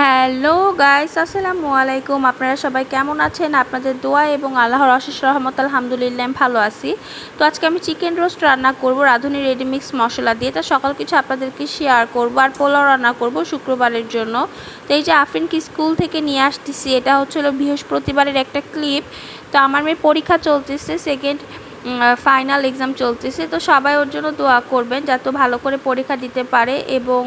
Hello guys, আসসালামু আলাইকুম। আপনারা সবাই কেমন আছেন? আপনাদের দোয়া এবং আল্লাহর অশেষ রহমত, আলহামদুলিল্লাহ ভালো আছি। তো আজকে আমি চিকেন রোস্ট রান্না করব, রাঁধুনি রেডিমিক্স মশলা দিয়ে। তা সকল কিছু আপনাদেরকে শেয়ার করব আর পোলাও রান্না করব শুক্রবারের জন্য। তো এই যে আফরিনকে স্কুল থেকে নিয়ে আসতেছি, এটা হচ্ছিল বৃহস্পতিবারের একটা ক্লিপ তো আমার মেয়ের পরীক্ষা চলতেছে সেকেন্ড ফাইনাল এক্সাম চলতেছে। তো সবাই ওর জন্য দোয়া করবেন, যাতে ভালো করে পরীক্ষা দিতে পারে এবং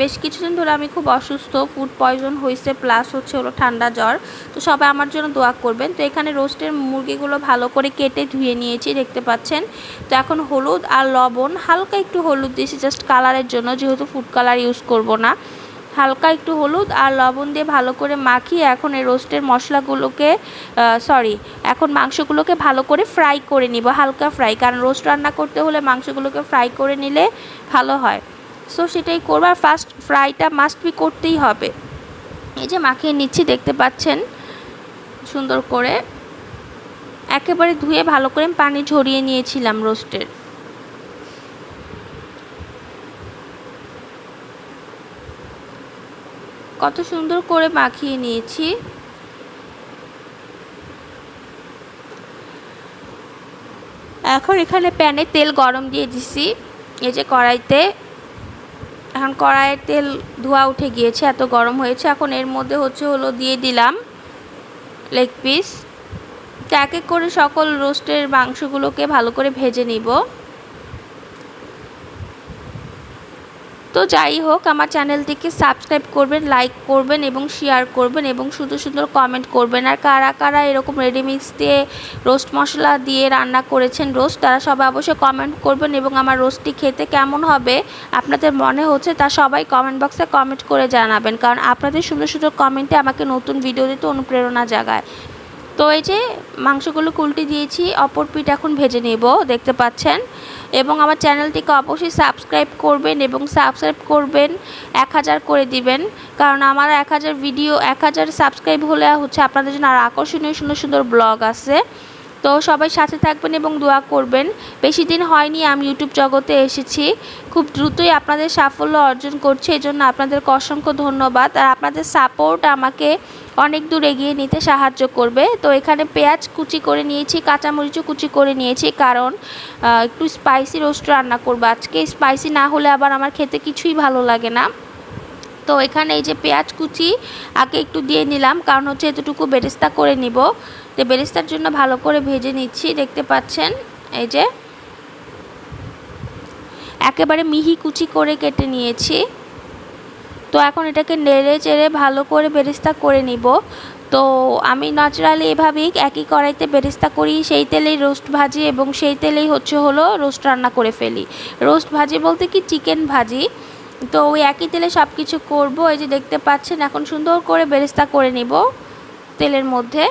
বেশ কিছুদিন ধরে আমি খুব অসুস্থ ফুড পয়জন হয়েছে প্লাস হচ্ছে হলো ঠান্ডা জ্বর। তো সবাই আমার জন্য দোয়া করবেন। তো এখানে রোস্টের মুরগিগুলো ভালো করে কেটে ধুয়ে নিয়েছি, দেখতে পাচ্ছেন। তো এখন হলুদ আর লবণ, হালকা একটু হলুদ দিয়েছি জাস্ট কালারের জন্য, যেহেতু ফুড কালার ইউজ করব না। হালকা একটু হলুদ আর লবণ দিয়ে ভালো করে মাখিয়ে এখন এই রোস্টের মশলাগুলোকে সরি এখন মাংসগুলোকে ভালো করে ফ্রাই করে নিব, হালকা ফ্রাই কারণ রোস্ট রান্না করতে হলে মাংসগুলোকে ফ্রাই করে নিলে ভালো হয়। সো সেটাই করব। আর ফার্স্ট ফ্রাইটা মাস্ট বি করতেই হবে। এই যে মাখিয়ে নিচ্ছি, দেখতে পাচ্ছেন? সুন্দর করে। একেবারে ধুয়ে ভালো করে পানি ঝরিয়ে নিয়েছিলাম রোস্টের কত সুন্দর করে মাখিয়ে নিয়েছি। এখন এখানে প্যানে তেল গরম দিয়ে দিছি। এই যে কড়াইতে এখন কড়াইয়ের তেল ধোয়া উঠে গিয়েছে, এত গরম হয়েছে। এখন এর মধ্যে হচ্ছে হলো দিয়ে দিলাম লেগ পিস। এক এক করে সকল রোস্টের মাংসগুলোকে ভালো করে ভেজে নিব। তো যাই হোক, আমার চ্যানেলটিকে সাবস্ক্রাইব করবেন লাইক করবেন এবং শেয়ার করবেন এবং সুন্দর সুন্দর কমেন্ট করবেন। আর কারা কারা এরকম রেডিমিক্স দিয়ে রোস্ট মশলা দিয়ে রান্না করেছেন রোস্ট তারা সবাই অবশ্যই কমেন্ট করবেন এবং আমার রোস্টটি খেতে কেমন হবে, আপনাদের মনে হচ্ছে তা সবাই কমেন্ট বক্সে কমেন্ট করে জানাবেন। কারণ আপনাদের সুন্দর সুন্দর কমেন্টে আমাকে নতুন ভিডিও দিতে অনুপ্রেরণা জাগায়। তো এই যে মাংসগুলো কুলটি দিয়েছি, অপর পিঠ এখন ভেজে নেব, দেখতে পাচ্ছেন? এবং আমার চ্যানেলটিকে অবশ্যই সাবস্ক্রাইব করবেন এবং সাবস্ক্রাইব করবেন, এক হাজার করে দিবেন। কারণ আমার এক হাজার ভিডিও, এক হাজার সাবস্ক্রাইব হলে হচ্ছে আপনাদের জন্য আর আকর্ষণীয় সুন্দর সুন্দর ব্লগ আছে তো সবাই সাথে থাকবেন এবং দোয়া করবেন। বেশি দিন হয়নি, আমি ইউটিউব জগতে এসেছি। খুব দ্রুতই আপনাদের সাফল্য অর্জন করছে এই জন্য আপনাদেরকে অসংখ্য ধন্যবাদ। আর আপনাদের সাপোর্ট আমাকে অনেক দূর এগিয়ে নিতে সাহায্য করবে। তো এখানে পেঁয়াজ কুচি করে নিয়েছি, কাঁচামরিচও কুচি করে নিয়েছি, কারণ একটু স্পাইসি রোস্ট রান্না করব আজকে। স্পাইসি না হলে আবার আমার খেতে কিছুই ভালো লাগে না। তো এখানে এই যে পেঁয়াজ কুচি আগে একটু দিয়ে নিলাম, কারণ হচ্ছে এতটুকু বেরেস্তা করে নিব। তো বেরেস্তার জন্য ভালো করে ভেজে নিচ্ছি, দেখতে পাচ্ছেন? এই যে একেবারে মিহি কুচি করে কেটে নিয়েছি। তো এখন এটাকে নেড়ে চেড়ে ভালো করে বেরেস্তা করে নিব। তো আমি ন্যাচারালি এভাবেই একই কড়াইতে বেরেস্তা করি, সেই তেলেই রোস্ট ভাজি এবং সেই তেলেই হচ্ছে হলো রোস্ট রান্না করে ফেলি। রোস্ট ভাজি বলতে কি? চিকেন ভাজি। তো ওই একই তেলে সব কিছু করব। এই যে দেখতে পাচ্ছেন, এখন সুন্দর করে বেরেস্তা করে নিব তেলের মধ্যে।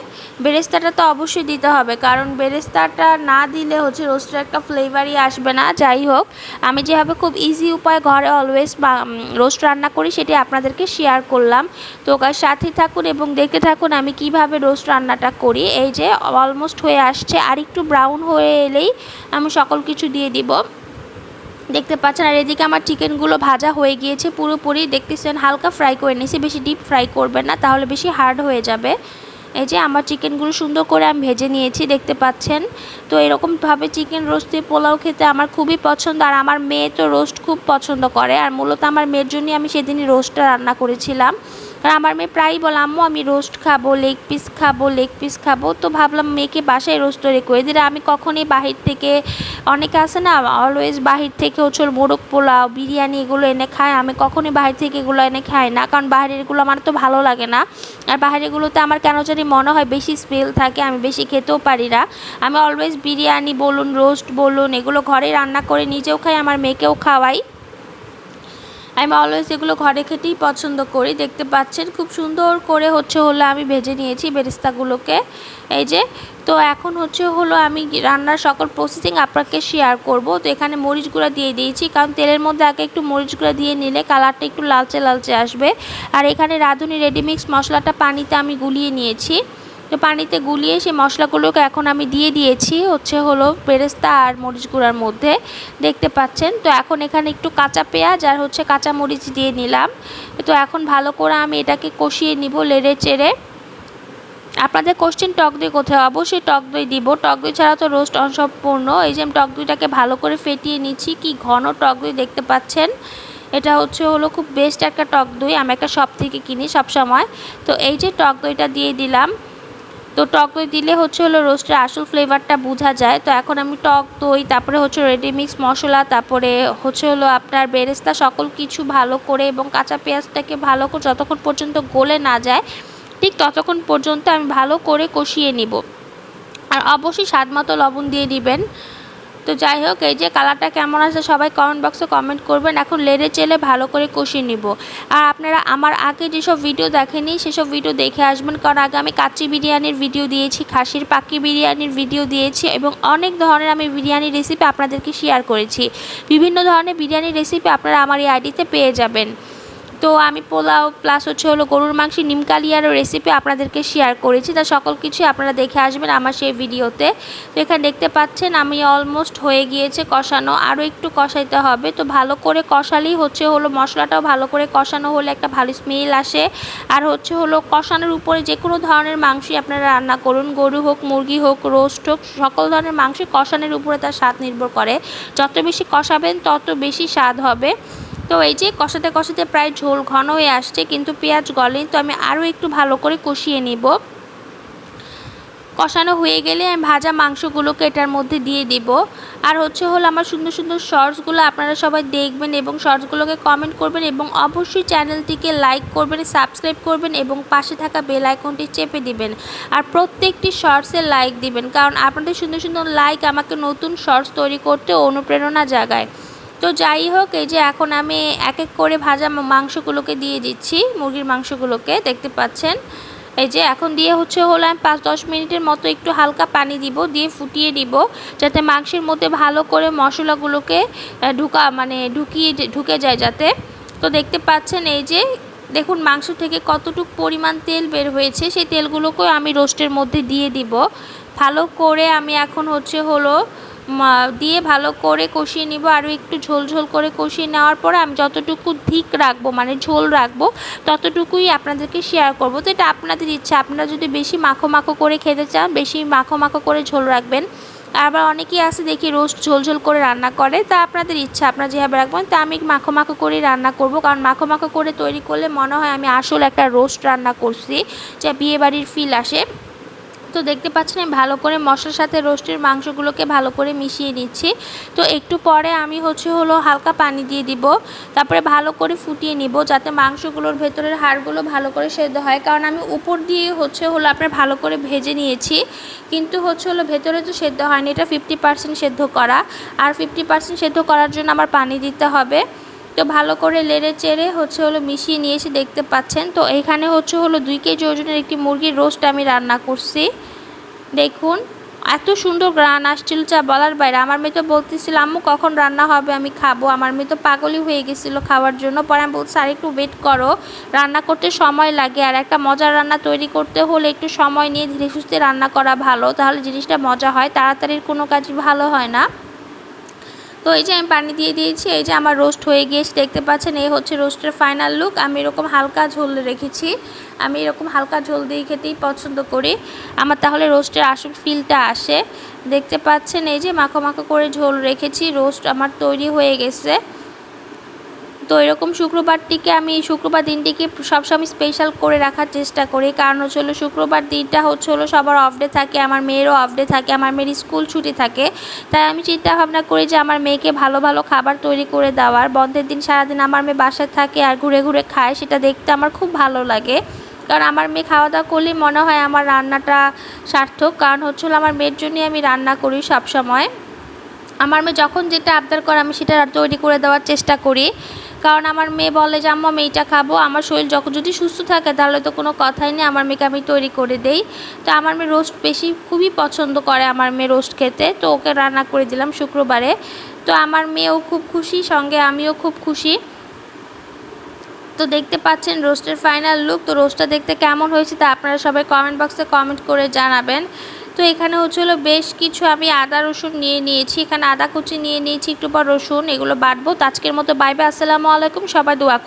বেরেস্তাটা তো অবশ্যই দিতে হবে, কারণ বেরেস্তাটা না দিলে হচ্ছে রোস্টের একটা ফ্লেভারই আসবে না। যাই হোক, আমি যেভাবে খুব ইজি উপায় ঘরে অলওয়েজ রোস্ট রান্না করি, সেটি আপনাদেরকে শেয়ার করলাম। তো ওকার সাথে থাকুন এবং দেখতে থাকুন আমি কীভাবে রোস্ট রান্নাটা করি। এই যে অলমোস্ট হয়ে আসছে আর একটু ব্রাউন হয়ে এলেই আমি সকল কিছু দিয়ে দিব। দেখতে পাচ্ছেন। আর এদিকে আমার চিকেনগুলো ভাজা হয়ে গিয়েছে পুরোপুরি। দেখতেছেন, হালকা ফ্রাই করে নিয়েছি। বেশি ডিপ ফ্রাই করবেন না, তাহলে বেশি হার্ড হয়ে যাবে। এই যে আমার চিকেনগুলো সুন্দর করে আমি ভেজে নিয়েছি, দেখতে পাচ্ছেন। তো এরকমভাবে চিকেন রোস্ট দিয়ে পোলাও খেতে আমার খুবই পছন্দ। আর আমার মেয়ে তো রোস্ট খুব পছন্দ করে। আর মূলত আমার মেয়ের জন্যই আমি সেদিনই রোস্টটা রান্না করেছিলাম। আর আমার মেয়ে প্রায়ই বলে, আম্মু, আমি রোস্ট খাব লেগ পিস খাব লেগ পিস খাব। তো ভাবলাম মেয়েকে বাসায় রোস্ট করে দিলে। আমি কখনই বাহির থেকে, অনেকে আছে না অলওয়েজ বাহির থেকে হচ্ছে মোরগ পোলাও, বিরিয়ানি এগুলো এনে খায়। আমি কখনই বাহির থেকে এগুলো এনে খাই না, কারণ বাইরের এগুলো আমার তো ভালো লাগে না। আর বাইরেরগুলোতে আমার কেন জানি মনে হয় বেশি স্মেল থাকে, আমি বেশি খেতেও পারি না। আমি অলওয়েজ বিরিয়ানি বলুন রোস্ট বলুন, এগুলো ঘরে রান্না করে নিজেও খাই, আমার মেয়েকেও খাওয়াই। আমি অলওয়েজ এগুলো ঘরে খেতেই পছন্দ করি। দেখতে পাচ্ছেন, খুব সুন্দর করে হচ্ছে হলো আমি ভেজে নিয়েছি বেরেস্তাগুলোকে। এই যে, তো এখন হচ্ছে হলো আমি রান্নার সকল প্রসেসিং আপনাকে শেয়ার করব। তো এখানে মরিচ গুঁড়া দিয়ে দিয়েছি, কারণ তেলের মধ্যে আগে একটু মরিচ গুঁড়া দিয়ে নিলে কালারটা একটু লালচে লালচে আসবে। আর এখানে রাঁধুনি রেডিমিক্স মশলাটা পানিতে আমি গুলিয়ে নিয়েছি। তো পানিতে গুলিয়ে সেই মশলাগুলোকে এখন আমি দিয়ে দিয়েছি, হচ্ছে হলো বেরেস্তা আর মরিচ গুঁড়ার মধ্যে। দেখতে পাচ্ছেন? তো এখন এখানে একটু কাঁচা পেঁয়াজ আর হচ্ছে কাঁচা মরিচ দিয়ে নিলাম। তো এখন ভালো করে আমি এটাকে কষিয়ে নিব লেড়ে চেড়ে। আপনাদের কোশ্চেন টক দই কোথায়? অবশ্যই টক দই দিব। টক দই ছাড়া তো রোস্ট অসম্পূর্ণ। এই যে আমি টক দইটাকে ভালো করে ফেটিয়ে নিচ্ছি, কি ঘন টক দই দেখতে পাচ্ছেন? এটা হচ্ছে হলো খুব বেস্ট একটা টক দই। আমি একটা শপ থেকে কিনি সব সময় তো এই যে টক দইটা দিয়ে দিলাম। তো টক দই দিলে হচ্ছে হলো রোস্টের আসল ফ্লেভারটা বোঝা যায়। তো এখন আমি টক দই, তারপরে হচ্ছে রেডিমিক্স মশলা, তারপরে হচ্ছে হলো আপনার বেরেস্তা সকল কিছু ভালো করে এবং কাঁচা পেঁয়াজটাকে ভালো করে যতক্ষণ পর্যন্ত গলে না যায়, ঠিক ততক্ষণ পর্যন্ত আমি ভালো করে কষিয়ে নিব। আর অবশ্যই স্বাদ মতো লবণ দিয়ে দিবেন। তো যাই হোক, এই যে কালারটা কেমন আছে সবাই কমেন্ট বক্সে কমেন্ট করবেন। এখন লেড়ে চেলে ভালো করে কষিয়ে নিব। আর আপনারা আমার আগে যেসব ভিডিও দেখেনি, সেসব ভিডিও দেখে আসবেন। কারণ আগে আমি কাচ্চি বিরিয়ানির ভিডিও দিয়েছি, খাসির পাকি বিরিয়ানির ভিডিও দিয়েছি এবং অনেক ধরনের আমি বিরিয়ানি রেসিপি আপনাদেরকে শেয়ার করেছি। বিভিন্ন ধরনের বিরিয়ানি রেসিপি আপনারা আমার এই আইডিতে পেয়ে যাবেন। তো আমি পোলাও প্লাস হচ্ছে হলো গরুর মাংস নিমকালিয়ারও রেসিপি আপনাদেরকে শেয়ার করেছি। তা সকল কিছু আপনারা দেখে আসবেন আমার সেই ভিডিওতে। তো এখানে দেখতে পাচ্ছেন আমি অলমোস্ট হয়ে গিয়েছে কষানো। আরও একটু কষাইতে হবে। তো ভালো করে কষালেই হচ্ছে হলো মশলাটাও ভালো করে কষানো হলে একটা ভালো স্মেল আসে। আর হচ্ছে হলো কষানোর উপরে যে কোনো ধরনের মাংসই আপনারা রান্না করুন। গরু হোক, মুরগি হোক, রোস্ট হোক, সকল ধরনের মাংস কষানোর উপরে তার স্বাদ নির্ভর করে। যত বেশি কষাবেন, তত বেশি স্বাদ হবে। তো এই যে কষাতে কষাতে প্রায় ঝোল ঘন হয়ে আসছে, কিন্তু পেঁয়াজ গলেন তো আমি আরও একটু ভালো করে কষিয়ে নিব। কষানো হয়ে গেলে আমি ভাজা মাংসগুলোকে এটার মধ্যে দিয়ে দিব। আর হচ্ছে হলো আমার সুন্দর সুন্দর শর্টসগুলো আপনারা সবাই দেখবেন এবং শর্টসগুলোকে কমেন্ট করবেন এবং অবশ্যই চ্যানেলটিকে লাইক করবেন সাবস্ক্রাইব করবেন এবং পাশে থাকা বেল আইকনটি চেপে দিবেন। আর প্রত্যেকটি শর্টসে লাইক দিবেন, কারণ আপনাদের সুন্দর সুন্দর লাইক আমাকে নতুন শর্টস তৈরি করতে অনুপ্রেরণা জাগায়। তো যাই হোক, এই যে এখন আমি এক এক করে ভাজা মাংসগুলোকে দিয়ে দিচ্ছি, মুরগির মাংসগুলোকে, দেখতে পাচ্ছেন? এই যে এখন দিয়ে হচ্ছে হলো আমি পাঁচ দশ মিনিটের মতো একটু হালকা পানি দিব, দিয়ে ফুটিয়ে দিব, যাতে মাংসের মধ্যে ভালো করে মশলাগুলোকে ঢুকা মানে ঢুকিয়ে ঢুকে যায় যাতে। তো দেখতে পাচ্ছেন এই যে, দেখুন মাংস থেকে কতটুকু পরিমাণ তেল বের হয়েছে, সেই তেলগুলোকেও আমি রোস্টের মধ্যে দিয়ে দিব। ভালো করে আমি এখন হচ্ছে হলো দিয়ে ভালো করে কষিয়ে নিব, আরও একটু ঝোল ঝোল করে কষিয়ে নেওয়ার পরে আমি যতটুকু ধিক রাখব মানে ঝোল রাখব, ততটুকুই আপনাদেরকে শেয়ার করব। তো এটা আপনাদের ইচ্ছা, আপনারা যদি বেশি মাখো মাখো করে খেতে চান, বেশি মাখো মাখো করে ঝোল রাখবেন। আবার অনেকেই আছে দেখি রোস্ট ঝোল ঝোল করে রান্না করে, তা আপনাদের ইচ্ছা, আপনারা যেভাবে রাখবেন, তা আমি মাখো মাখো করে রান্না করব। কারণ মাখো মাখো করে তৈরি করলে মনে হয় আমি আসল একটা রোস্ট রান্না করছি, যা বিয়েবাড়ির ফিল আসে। তো দেখতে পাচ্ছেন, আমি ভালো করে মশলার সাথে রোস্টের মাংসগুলোকে ভালো করে মিশিয়ে নিচ্ছি। তো একটু পরে আমি হচ্ছে হলো হালকা পানি দিয়ে দিব, তারপরে ভালো করে ফুটিয়ে নিব যাতে মাংসগুলোর ভেতরের হাড়গুলো ভালো করে সেদ্ধ হয়। কারণ আমি উপর দিয়ে হচ্ছে হলো আপনার ভালো করে ভেজে নিয়েছি, কিন্তু হচ্ছে হলো ভেতরে তো সেদ্ধ হয়নি, এটা ফিফটি পার্সেন্ট সেদ্ধ করা। আর ফিফটি পার্সেন্ট সেদ্ধ করার জন্য আমার পানি দিতে হবে। তো ভালো করে লেড়ে চেড়ে হচ্ছে হলো মিশিয়ে নিয়ে এসে দেখতে পাচ্ছেন। তো এখানে হচ্ছে হলো দুই কেজি ওজনের একটি মুরগির রোস্ট আমি রান্না করছি। দেখুন, এত সুন্দর গ্রান আসছিল চা বলার বাইরে। আমার মেয়ে তো বলতেছিল, আম্মু, কখন রান্না হবে? আমি খাব। আমার মেয়ে তো পাগলই হয়ে গেছিল খাওয়ার জন্য। পরে আমি বলছি আর একটু ওয়েট করো। রান্না করতে সময় লাগে। আর একটা মজার রান্না তৈরি করতে হলে একটু সময় নিয়ে ধীরে সুস্থে রান্না করা ভালো। তাহলে জিনিসটা মজা হয়। তাড়াতাড়ির কোনো কাজই ভালো হয় না। তো এই যে আমি পানি দিয়ে দিয়েছি, এই যে আমার রোস্ট হয়ে গিয়েছে, দেখতে পাচ্ছেন, এই হচ্ছে রোস্টের ফাইনাল লুক আমি এরকম হালকা ঝোল রেখেছি। আমি এরকম হালকা ঝোল দিয়ে খেতেই পছন্দ করি। আমার তাহলে রোস্টের আসল ফিলটা আসে। দেখতে পাচ্ছেন, এই যে মাখো মাখো করে ঝোল রেখেছি রোস্ট আমার তৈরি হয়ে গেছে। তো এরকম শুক্রবারটিকে আমি, শুক্রবার দিনটিকে সবসময় স্পেশাল করে রাখার চেষ্টা করি। কারণ হচ্ছে হলো শুক্রবার দিনটা হচ্ছে হলো সবার অফ ডে থাকে, আমার মেয়েরও অফ ডে থাকে, আমার মেয়ের স্কুল ছুটি থাকে। তাই আমি চিন্তা ভাবনা করি যে আমার মেয়েকে ভালো ভালো খাবার তৈরি করে দেওয়ার। বন্ধের দিন সারাদিন আমার মেয়ে বাসায় থাকে আর ঘুরে ঘুরে খায়, সেটা দেখতে আমার খুব ভালো লাগে। কারণ আমার মেয়ে খাওয়া দাওয়া করলেই মনে হয় আমার রান্নাটা সার্থক। কারণ হচ্ছিল আমার মেয়ের জন্যই আমি রান্না করি সব সময় আমার মেয়ে যখন যেটা আবদার করে আমি সেটা তৈরি করে দেওয়ার চেষ্টা করি। কারণ আমার মেয়ে বলে যে, আম্মা মেয়েটা খাব। আমার শরীর যখন যদি সুস্থ থাকে, তাহলে তো কোনো কথাই নেই। আমার মেয়েকে আমি তৈরি করে দেই। তো আমার মেয়ে রোস্ট বেশি, খুবই পছন্দ করে আমার মেয়ে রোস্ট খেতে। তো ওকে রান্না করে দিলাম শুক্রবারে। তো আমার মেয়েও খুব খুশি, সঙ্গে আমিও খুব খুশি। তো দেখতে পাচ্ছেন রোস্টের ফাইনাল লুক। তো রোস্টটা দেখতে কেমন হয়েছে তা আপনারা সবাই কমেন্ট বক্সে কমেন্ট করে জানাবেন। তো এখানে হচ্ছিল বেশ কিছু আমি আদা, রসুন নিয়ে নিয়েছি। এখানে আদা কুচি নিয়ে নিয়েছি, একটু পর রসুন, এগুলো বাটবো। তো আজকের মতো বাইবে আসসালামু আলাইকুম। সবাই দোয়া